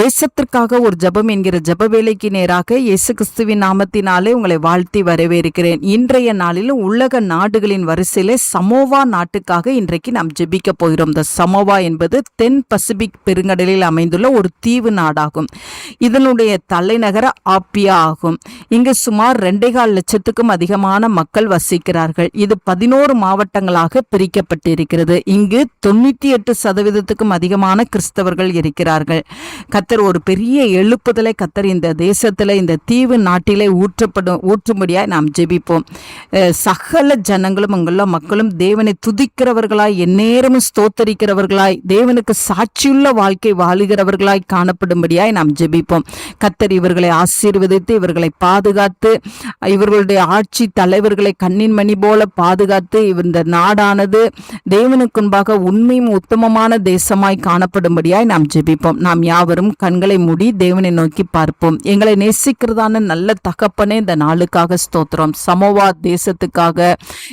தேசத்திற்காக ஒரு ஜெபம் என்கிற ஜப வேலைக்கு நேராக இயேசு கிறிஸ்துவின் நாமத்தினாலே உங்களை வாழ்த்தி வரவேற்கிறேன். இன்றைய நாளிலும் உலக நாடுகளின் வரிசையிலே சமோவா நாட்டுக்காக இன்றைக்கு நாம் ஜெபிக்க போகிறோம். இந்த சமோவா என்பது தென் பசிபிக் பெருங்கடலில் அமைந்துள்ள ஒரு தீவு நாடாகும். இதனுடைய தலைநகர ஆப்பியா ஆகும். இங்கு சுமார் ரெண்டே கால் லட்சத்துக்கும் அதிகமான மக்கள் வசிக்கிறார்கள். இது பதினோரு மாவட்டங்களாக பிரிக்கப்பட்டிருக்கிறது. இங்கு தொண்ணூத்தி எட்டு சதவீதத்துக்கும் அதிகமான கிறிஸ்தவர்கள் இருக்கிறார்கள். கத்தர் ஒரு பெரிய எழுப்புதலை கத்தர் இந்த தேசத்தில் இந்த தீவு நாட்டிலே ஊற்றப்படும் ஊற்றும்படியாய் நாம் ஜெபிப்போம். சகல ஜனங்களும் அங்குள்ள மக்களும் தேவனை துதிக்கிறவர்களாய் எந்நேரமும் ஸ்தோத்தரிக்கிறவர்களாய் தேவனுக்கு சாட்சியுள்ள வாழ்க்கை வாழுகிறவர்களாய் காணப்படும்படியாய் நாம் ஜெபிப்போம். கத்தர் இவர்களை ஆசீர்வதித்து இவர்களை பாதுகாத்து இவர்களுடைய ஆட்சி தலைவர்களை கண்ணின் மணி போல பாதுகாத்து இவர் இந்த நாடானது தேவனுக்குன்பாக உண்மையும் உத்தமமான தேசமாய் காணப்படும்படியாய் நாம் ஜெபிப்போம். நாம் யாவரும் கண்களை மூடி தேவனை நோக்கி பார்ப்போம். எங்களை நேசிக்கிறதான நல்ல தகப்பனே இந்த நாளுக்காக ஸ்தோத்திரம். சமோவா தேசத்துக்காக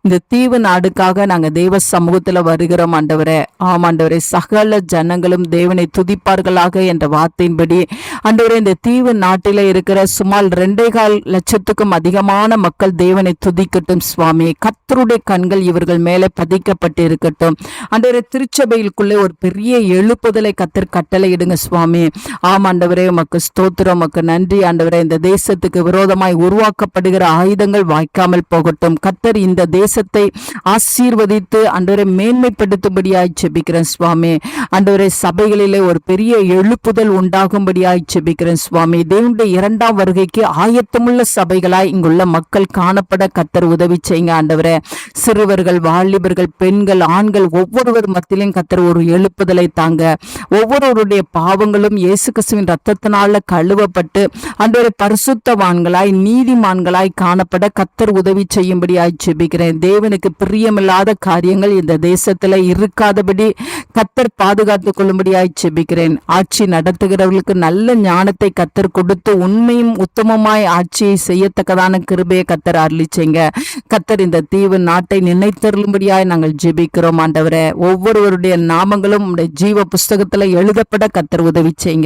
இந்த தீவு நாடுக்காக நாங்கள் தேவ சமூகத்தில் வருகிறோம் ஆண்டவரே. ஆம் ஆண்டவரே. சகல ஜனங்களும் தேவனை துதிப்பார்களாக என்ற வார்த்தையின்படி ஆண்டவரே இந்த தீவு நாட்டில் இருக்கிற சுமார் ரெண்டே கால் லட்சத்துக்கும் அதிகமான மக்கள் தேவனை துதிக்கட்டும் சுவாமி. கத்தருடைய கண்கள் இவர்கள் மேலே பதிக்கப்பட்டு இருக்கட்டும் ஆண்டவரே திருச்சபையிலுக்குள்ளே ஒரு பெரிய எழுப்புதலை கத்தர் கட்டளையிடுங்க சுவாமி. ஆம் உமக்கு ஸ்தோத்திரம் உமக்கு நன்றி. ஆண்டவரே இந்த தேசத்துக்கு விரோதமாய் உருவாக்கப்படுகிற ஆயுதங்கள் வாய்க்காமல் போகட்டும். கத்தர் இந்த தேசத்தை ஆசீர்வதித்து ஆண்டவரை மேன்மைப்படுத்தும்படியாய் செபிக்கிறேன் சுவாமி. ஆண்டவரே சபைகளிலே ஒரு பெரிய எழுப்புதல் உண்டாகும்படியாய் செபிக்கிறேன் சுவாமி. தேவனுடைய இரண்டாம் வருகைக்கு ஆயத்தமுள்ள சபைகளாய் இங்குள்ள மக்கள் காணப்பட கத்தர் உதவி செய்யுங்க ஆண்டவரே. சிறுவர்கள் வாலிபர்கள் பெண்கள் ஆண்கள் ஒவ்வொருவர் மத்தியிலும் கத்தர் ஒரு எழுப்புதலை தாங்க. ஒவ்வொருவருடைய பாவங்களும் இயேசு கிறிஸ்துவின் ரத்தத்தினால கழுவப்பட்டு அன்றொரு பரிசுத்தவான்களாய் நீதிமான்களாய் காணப்பட கத்தர் உதவி செய்யும்படியாய் ஜெபிக்கிறேன். தேவனுக்கு பிரியமில்லாத காரியங்கள் இந்த தேசத்துல இருக்காதபடி கத்தர் பாதுகாத்துக் கொள்ளும்படியாய் ஜெபிக்கிறேன். ஆட்சி நடத்துகிறவர்களுக்கு நல்ல ஞானத்தை கத்தர் கொடுத்து உண்மையும் உத்தமமாய் ஆட்சியை செய்யத்தக்கதான கிருபையை கத்தர் அருளிச்சைங்க கத்தர் இந்த தீவு நாட்டை நினைத்தருளும்படியாய் நாங்கள் ஜெபிக்கிறோம் ஆண்டவரே. ஒவ்வொருவருடைய நாமங்களும் ஜீவ புஸ்தகத்துல எழுதப்பட கத்தர் உதவி செய்யுங்க.